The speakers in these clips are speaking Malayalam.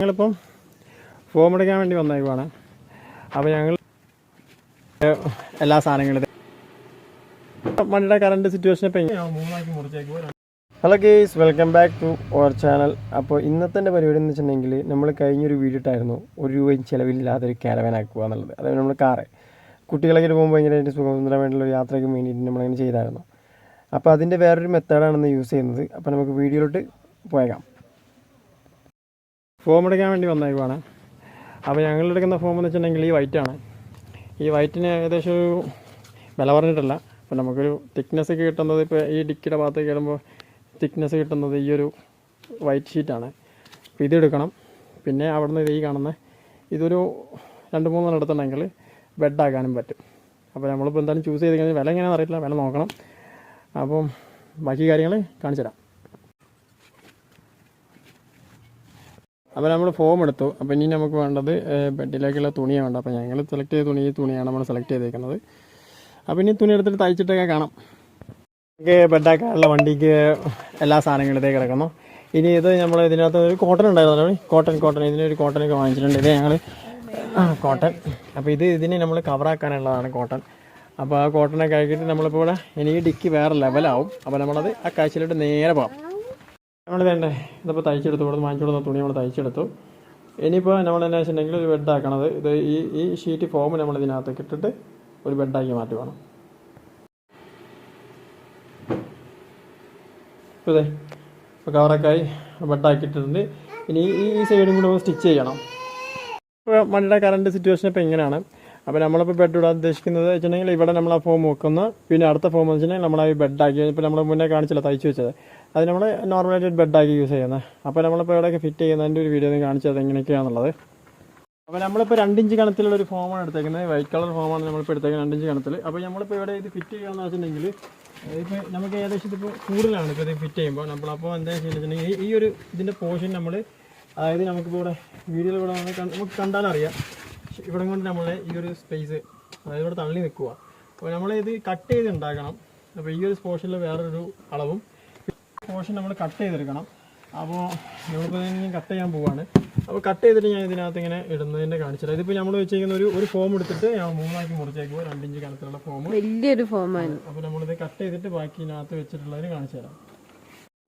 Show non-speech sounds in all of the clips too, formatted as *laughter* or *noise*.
ഞങ്ങളിപ്പം ഫോം എടുക്കാൻ വേണ്ടി വന്നേക്കുവാണ്. അപ്പോൾ ഞങ്ങൾ എല്ലാ സാധനങ്ങളും വണ്ടിയുടെ കറണ്ട് സിറ്റുവേഷൻ ഇപ്പം hello guys welcome back to our channel അപ്പോൾ ഇന്നത്തെ പരിപാടി എന്ന് വെച്ചിട്ടുണ്ടെങ്കിൽ നമ്മൾ കഴിഞ്ഞൊരു വീഡിയോ ഇട്ടായിരുന്നു. ഒരു രൂപയും ചിലവില്ലാതെ ഒരു ക്യാരവാൻ ആക്കുക എന്നുള്ളത്. അതായത് നമ്മൾ കാറ് കുട്ടികളൊക്കെ പോകുമ്പോൾ ഭയങ്കരമായിട്ട് സുഖസുന്ദരമായിട്ടുള്ള യാത്രയ്ക്ക് വേണ്ടിയിട്ട് നമ്മളങ്ങനെ ചെയ്തായിരുന്നു. അപ്പോൾ അതിന്റെ വേറൊരു മെത്തേഡാണ് ഇന്ന് യൂസ് ചെയ്യുന്നത്. അപ്പോൾ നമുക്ക് വീഡിയോയിലോട്ട് പോയേക്കാം. ഫോം എടുക്കാൻ വേണ്ടി വന്നേക്കുവാണ്. അപ്പോൾ ഞങ്ങൾ എടുക്കുന്ന ഫോം എന്ന് വെച്ചിട്ടുണ്ടെങ്കിൽ ഈ വൈറ്റാണ് ഈ വൈറ്റിന് ഏകദേശം ഒരു വില പറഞ്ഞിട്ടില്ല. അപ്പോൾ നമുക്കൊരു തിക്നെസ് കിട്ടുന്നത് ഇപ്പോൾ ഈ ഡിക്കിയുടെ ഭാഗത്തേക്ക് കയറുമ്പോൾ തിക്നെസ് കിട്ടുന്നത് ഈ ഒരു വൈറ്റ് ഷീറ്റാണ് അപ്പോൾ ഇതെടുക്കണം പിന്നെ അവിടെ നിന്ന് ഈ കാണുന്ന ഇതൊരു രണ്ട് മൂന്നെണ്ണം എടുത്തിട്ടുണ്ടെങ്കിൽ ബെഡാക്കാനും പറ്റും. അപ്പോൾ നമ്മളിപ്പോൾ എന്തായാലും ചൂസ് ചെയ്ത് കഴിഞ്ഞാൽ വില എങ്ങനെയാണെന്ന് അറിയില്ല വില നോക്കണം. അപ്പം ബാക്കി കാര്യങ്ങൾ കാണിച്ചു തരാം അപ്പോൾ നമ്മൾ ഫോം എടുത്തു. അപ്പോൾ ഇനി നമുക്ക് വേണ്ടത് ബെഡിലേക്കുള്ള തുണിയാണ് വേണ്ടത്. അപ്പോൾ ഞങ്ങൾ സെലക്ട് ചെയ്ത തുണി ഈ തുണിയാണ് നമ്മൾ സെലക്ട് ചെയ്തേക്കുന്നത്. അപ്പോൾ ഇനി തുണി എടുത്തിട്ട് തയ്ച്ചിട്ടൊക്കെ കാണാം. നമുക്ക് ബെഡാക്കാനുള്ള വണ്ടിക്ക് എല്ലാ സാധനങ്ങളും ഇതേ കിടക്കുന്നു. ഇനി ഇത് നമ്മൾ ഇതിനകത്ത് ഒരു കോട്ടൺ ഉണ്ടായിരുന്നു കോട്ടൺ കോട്ടൺ ഇതിനൊരു കോട്ടനൊക്കെ വാങ്ങിച്ചിട്ടുണ്ട്. ഇത് ഞങ്ങൾ കോട്ടൺ അപ്പോൾ ഇത് ഇതിനെ നമ്മൾ കവറാക്കാനുള്ളതാണ് കോട്ടൺ അപ്പോൾ ആ കോട്ടണൊക്കെ ആക്കിയിട്ട് നമ്മളിപ്പോൾ ഇവിടെ ഇനി ഡിക്കി വേറെ ലെവലാവും അപ്പോൾ നമ്മളത് ആ കാഴ്ചയിലോട്ട് നേരെ പോകാം നമ്മൾ വേണ്ടേ ഇതിപ്പോൾ തയ്ച്ചെടുത്തു കൊടുത്ത് വാങ്ങിച്ചു തുണി നമ്മൾ തയ്ച്ചെടുത്തു. ഇനിയിപ്പോൾ നമ്മൾ എന്നാ വെച്ചിട്ടുണ്ടെങ്കിൽ ഒരു ബെഡ് ആക്കണത്. ഇത് ഈ ഈ ഷീറ്റ് ഫോം നമ്മൾ ഇതിനകത്തേക്ക് ഇട്ടിട്ട് ഒരു ബെഡാക്കി മാറ്റി ഇപ്പോൾ ഇതേ ഇപ്പോൾ ആയി ബെഡാക്കിയിട്ടുണ്ട് ഇനി ഈ ഈ സൈഡും കൂടെ സ്റ്റിച്ച് ചെയ്യണം. ഇപ്പോൾ മണ്ണിയുടെ കറണ്ട് സിറ്റുവേഷൻ ഇപ്പോൾ ഇങ്ങനെയാണ്. അപ്പോൾ നമ്മളിപ്പോൾ ബെഡ് ഇടാൻ ഉദ്ദേശിക്കുന്നത് വെച്ചിട്ടുണ്ടെങ്കിൽ ഇവിടെ നമ്മൾ ആ ഫോം വെക്കുന്നു. പിന്നെ അടുത്ത ഫോം വെച്ചിട്ടുണ്ടെങ്കിൽ നമ്മൾ ആ ബെഡാക്കി ഇപ്പോൾ നമ്മൾ മുന്നേ കാണിച്ചില്ല തയ്ച്ചു വെച്ചത്. അത് നമ്മൾ നോർമലായിട്ട് ഒരു ബെഡാക്കി യൂസ് ചെയ്യുന്നത് അപ്പോൾ നമ്മളിപ്പോൾ ഇവിടെയൊക്കെ ഫിറ്റ് ചെയ്യുന്നതിന്റെ ഒരു വീഡിയോ കാണിച്ചത് എങ്ങനെയൊക്കെയാണെന്നുള്ളത് അപ്പോൾ നമ്മളിപ്പോൾ രണ്ടിഞ്ച് കണത്തിലുള്ള ഒരു ഫോമാണ് എടുത്തേക്കുന്നത്. വൈറ്റ് കളർ ഫോമാണ് നമ്മളിപ്പോൾ എടുത്തേക്കുന്നത് രണ്ടിഞ്ച് കണത്തിൽ അപ്പോൾ നമ്മളിപ്പോൾ ഇവിടെ ഇത് ഫിറ്റ് ചെയ്യാമെന്ന് വെച്ചിട്ടുണ്ടെങ്കിൽ ഇപ്പോൾ നമുക്ക് ഏകദേശം ഇതിപ്പോൾ കൂടുതലാണ് ഇപ്പോൾ ഇത് ഫിറ്റ് ചെയ്യുമ്പോൾ. നമ്മളപ്പോൾ എന്താ ചെയ്യുന്നത് ഈ ഒരു ഇതിന്റെ പോർഷൻ നമ്മൾ അതായത് നമുക്കിപ്പോൾ ഇവിടെ വീഡിയോയിൽ ഇവിടെ നമുക്ക് കണ്ടാലറിയാം ഇവിടെ കൊണ്ട് നമ്മൾ ഈ ഒരു സ്പേസ് അതായത് ഇവിടെ തള്ളി നിൽക്കുക അപ്പോൾ നമ്മൾ കട്ട് ചെയ്ത് ഉണ്ടാക്കണം. അപ്പോൾ ഈ ഒരു പോർഷനിൽ വേറൊരു അളവും പോർഷൻ നമ്മൾ കട്ട് ചെയ്തെടുക്കണം. അപ്പോൾ നമ്മളിപ്പോൾ ഇനി കട്ട് ചെയ്യാൻ പോവാണ്. അപ്പോൾ കട്ട് ചെയ്തിട്ട് ഞാൻ ഇതിനകത്ത് ഇങ്ങനെ ഇടുന്നതിന്റെ കാണിച്ചില്ല ഇതിപ്പോൾ നമ്മൾ വെച്ചിരിക്കുന്ന ഒരു ഒരു ഫോം എടുത്തിട്ട് ഞാൻ മൂന്നാക്കി മുറിച്ചേക്കുമ്പോൾ രണ്ടിഞ്ച് കണത്തിലുള്ള ഫോം വലിയൊരു ഫോമാണ് അപ്പോൾ നമ്മളിത് കട്ട് ചെയ്തിട്ട് ബാക്കി ഇതിനകത്ത് വെച്ചിട്ടുള്ളതിന് കാണിച്ചു തരാം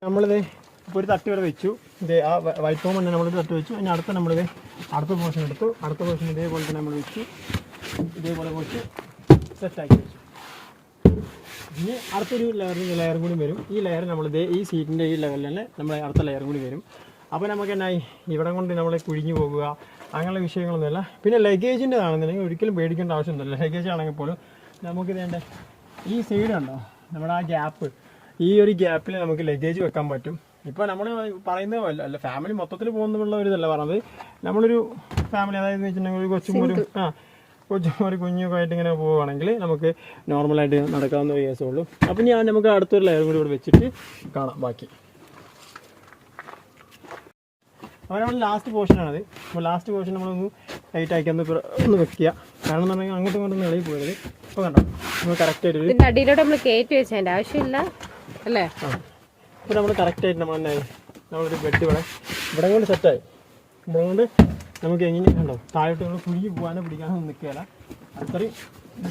നമ്മളിത് ഇപ്പോൾ ഒരു തട്ടി വരെ വെച്ചു. ഇത് ആ വൈറ്റ് ഫോം തന്നെ നമ്മളിത് തട്ട് വെച്ചു. ഇനി അടുത്ത നമ്മളിത് അടുത്ത പോർഷൻ എടുത്തു. അടുത്ത പോർഷൻ ഇതേപോലെ തന്നെ നമ്മൾ വെച്ചു. ഇതേപോലെ വെച്ച് സെറ്റാക്കി വെച്ചു. ഇനി അടുത്തൊരു ലെയറിന് ലെയറും കൂടി വരും. ഈ ലെയർ നമ്മൾ ഇതേ ഈ സീറ്റിന്റെ ഈ ലെവലിൽ തന്നെ നമ്മൾ അടുത്ത ലെയറും കൂടി വരും. അപ്പോൾ നമുക്ക് എന്നായി? ഇവിടെ കൊണ്ട് നമ്മളെ കുഴിഞ്ഞു പോകുക അങ്ങനെയുള്ള വിഷയങ്ങളൊന്നുമില്ല പിന്നെ ലഗേജിന്റെ ആണെന്നുണ്ടെങ്കിൽ ഒരിക്കലും പേടിക്കേണ്ട ആവശ്യമൊന്നുമില്ല ലഗേജ് ആണെങ്കിൽ പോലും നമുക്ക് വേണ്ട ഈ സൈഡ് ഉണ്ടോ? നമ്മുടെ ആ ഗ്യാപ്പ് ഈ ഒരു ഗ്യാപ്പിൽ നമുക്ക് ലഗേജ് വെക്കാൻ പറ്റും. ഇപ്പോൾ നമ്മൾ പറയുന്നത് പോലെ അല്ല ഫാമിലി മൊത്തത്തിൽ പോകുന്നുള്ള ഒരു ഇതല്ല പറഞ്ഞത്. നമ്മളൊരു ഫാമിലി അതായത് വെച്ചിട്ടുണ്ടെങ്കിൽ ഒരു കൊച്ചും ഒരു ആ. കൊച്ചും ഒരു കുഞ്ഞൊക്കെ ആയിട്ട് ഇങ്ങനെ പോവുകയാണെങ്കിൽ നമുക്ക് നോർമലായിട്ട് നടക്കാവുന്ന ഒരു കേസേ ഉള്ളൂ. അപ്പം ഞാൻ നമുക്ക് അടുത്തൊരു ലെയർ കൂടി ഇവിടെ വെച്ചിട്ട് കാണാം ബാക്കി. അപ്പോൾ നമ്മൾ ലാസ്റ്റ് പോർഷനാണത് അപ്പോൾ ലാസ്റ്റ് പോർഷൻ നമ്മളൊന്ന് ടൈറ്റ് ആക്കി ഒന്ന് ഒന്ന് വെക്കുക. കാരണം എന്ന് പറഞ്ഞാൽ അങ്ങോട്ടും ഇങ്ങോട്ടും ഇളകി പോയത്. ഇപ്പോൾ കണ്ടോ? നമ്മൾ കറക്റ്റായിട്ട് ആയിട്ട് ഇതിന്റെ അടിയിലോട്ട് നമ്മൾ കയറ്റി വെച്ചതിന്റെ ആവശ്യമില്ല. അല്ലേ? ആ. ഇപ്പോൾ നമ്മൾ കറക്റ്റായിട്ട് നമ്മൾ തന്നെ നമ്മളൊരു ബെഡ് ഇവിടെ ഇവിടെ കൊണ്ട് സെറ്റായി ഇവിടെ കൊണ്ട് നമുക്ക് എങ്ങനെ കണ്ടോ താഴോട്ട് നമ്മൾ കുഴുകി പോകാനോ പിടിക്കാനോ നിൽക്കുകയില്ല. അത്രയും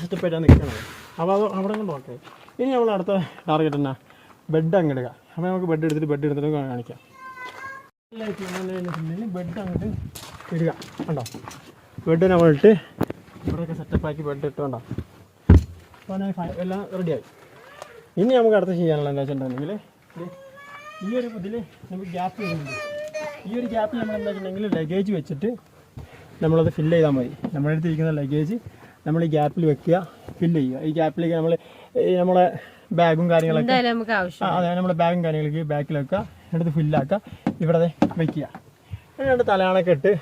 സെറ്റപ്പായിട്ടാണ് നിൽക്കണത് അപ്പോൾ അത് അവിടെ കൊണ്ട് ഓക്കെ ഇനി നമ്മൾ അടുത്ത ടാർഗറ്റ് എന്നാ? ബെഡ് അങ്ങ് ഇടുക. അപ്പോൾ നമുക്ക് ബെഡ് എടുത്തിട്ട് ബെഡ് എടുത്തിട്ട് കാണിക്കാം. ബെഡ് അങ്ങോട്ട് ഇടുക. കണ്ടോ? ബെഡ് നമ്മളിട്ട് ഇവിടെയൊക്കെ സെറ്റപ്പാക്കി ബെഡ് ഇട്ട് കണ്ടോ? അപ്പോൾ എല്ലാം റെഡിയായി ഇനി നമുക്ക് അടുത്ത് ചെയ്യാനുള്ള എന്താ വെച്ചിട്ടുണ്ടെങ്കിൽ ഈ ഒരു ഇതിൽ നമുക്ക് ഗ്യാപ്പ് വരുന്നുണ്ട്. ഈ ഒരു ഗ്യാപ്പിൽ നമ്മൾ എന്താ വെച്ചിട്ടുണ്ടെങ്കിൽ ലഗേജ് വെച്ചിട്ട് നമ്മളത് ഫില്ല് ചെയ്താൽ മതി. നമ്മുടെ അടുത്ത് ഇരിക്കുന്ന ലഗേജ് നമ്മൾ ഈ ഗ്യാപ്പിൽ വെക്കുക ഫില്ല് ചെയ്യുക. ഈ ഗ്യാപ്പിലേക്ക് നമ്മൾ നമ്മളെ ബാഗും കാര്യങ്ങളൊക്കെ അതെ നമ്മുടെ ബാഗും കാര്യങ്ങളൊക്കെ ബാക്കിൽ വെക്കുക. എന്നിട്ട് ഫില്ലാക്കുക ഇവിടെ വെക്കുക. എന്നിട്ട് തലയാണൊക്കെ ഇട്ട്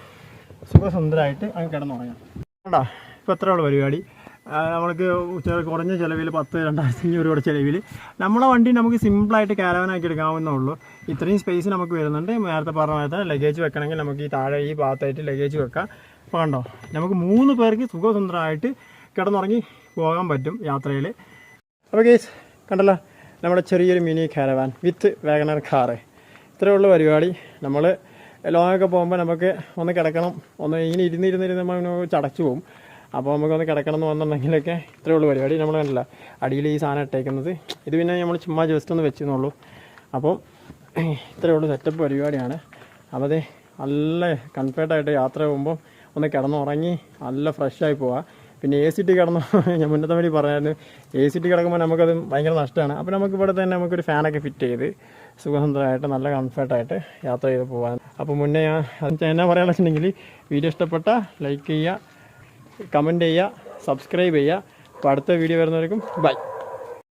സുഖസുന്ദരമായിട്ട് അങ്ങ് കിടന്നുറങ്ങാം. കണ്ടാ? ഇപ്പോൾ എത്ര ഉള്ള പരിപാടി? നമ്മൾക്ക് കുറഞ്ഞ ചിലവിൽ പത്ത് രണ്ടായിരത്തി അഞ്ഞൂറ് രൂപയുടെ ചിലവിൽ നമ്മളെ വണ്ടി നമുക്ക് സിമ്പിളായിട്ട് കാരവനാക്കി എടുക്കാവുന്നേ ഉള്ളൂ. ഇത്രയും സ്പേസ് നമുക്ക് വരുന്നുണ്ട്. നേരത്തെ പറഞ്ഞ നേരത്തെ ലഗേജ് വെക്കണമെങ്കിൽ നമുക്ക് ഈ താഴെ ഈ ഭാഗത്തായിട്ട് ലഗേജ് വെക്കാം. അപ്പോൾ കണ്ടോ നമുക്ക് മൂന്ന് പേർക്ക് സുഖസുന്ദരമായിട്ട് കിടന്നുറങ്ങി പോകാൻ പറ്റും യാത്രയിൽ അപ്പോൾ കേസ് കണ്ടല്ലോ നമ്മുടെ ചെറിയൊരു mini caravan with WagonR car ഉള്ളൂ പരിപാടി. നമ്മൾ ലോങ്ങൊക്കെ പോകുമ്പോൾ നമുക്ക് ഒന്ന് കിടക്കണം ഒന്ന് ഇങ്ങനെ ഇരുന്നിരുന്നിരുന്ന് ഇരുന്ന് ഇരുന്ന് നമ്മൾ ചടച്ചു പോകും അപ്പോൾ നമുക്കൊന്ന് കിടക്കണം എന്ന് വന്നിട്ടുണ്ടെങ്കിലൊക്കെ ഇത്രയേ ഉള്ളൂ പരിപാടി. നമ്മൾ കണ്ടില്ല അടിയിൽ ഈ സാധനം ഇട്ടേക്കുന്നത്. ഇത് പിന്നെ നമ്മൾ ചുമ്മാ ജസ്റ്റ് ഒന്ന് വെച്ചെന്നുള്ളൂ അപ്പോൾ ഇത്രയേ ഉള്ളൂ സെറ്റപ്പ് പരിപാടിയാണ്. അപ്പോൾ അതെ നല്ല കംഫർട്ടായിട്ട് യാത്ര പോകുമ്പോൾ ഒന്ന് കിടന്നുറങ്ങി നല്ല ഫ്രഷായി പോവാം. പിന്നെ എ സി ടി കിടന്നു. *laughs* ഞാൻ മുന്നത്തെ വേണ്ടി പറഞ്ഞായിരുന്നു. എ സി ടി കിടക്കുമ്പോൾ നമുക്കത് ഭയങ്കര നഷ്ടമാണ്. അപ്പോൾ നമുക്ക് ഇവിടെ തന്നെ നമുക്കൊരു ഫാനൊക്കെ ഫിറ്റ് ചെയ്ത് സുഖസുന്ദരമായിട്ട് നല്ല കംഫർട്ടായിട്ട് യാത്ര ചെയ്ത് പോകാൻ അപ്പോൾ മുന്നേ ഞാൻ അത് എന്നാ പറയാന്ന് വെച്ചിട്ടുണ്ടെങ്കിൽ വീഡിയോ ഇഷ്ടപ്പെട്ട ലൈക്ക് ചെയ്യുക. കമന്റ് ചെയ്യുക സബ്സ്ക്രൈബ് ചെയ്യുക. അപ്പോൾ അടുത്ത വീഡിയോ വരുന്നവർക്കും ബൈ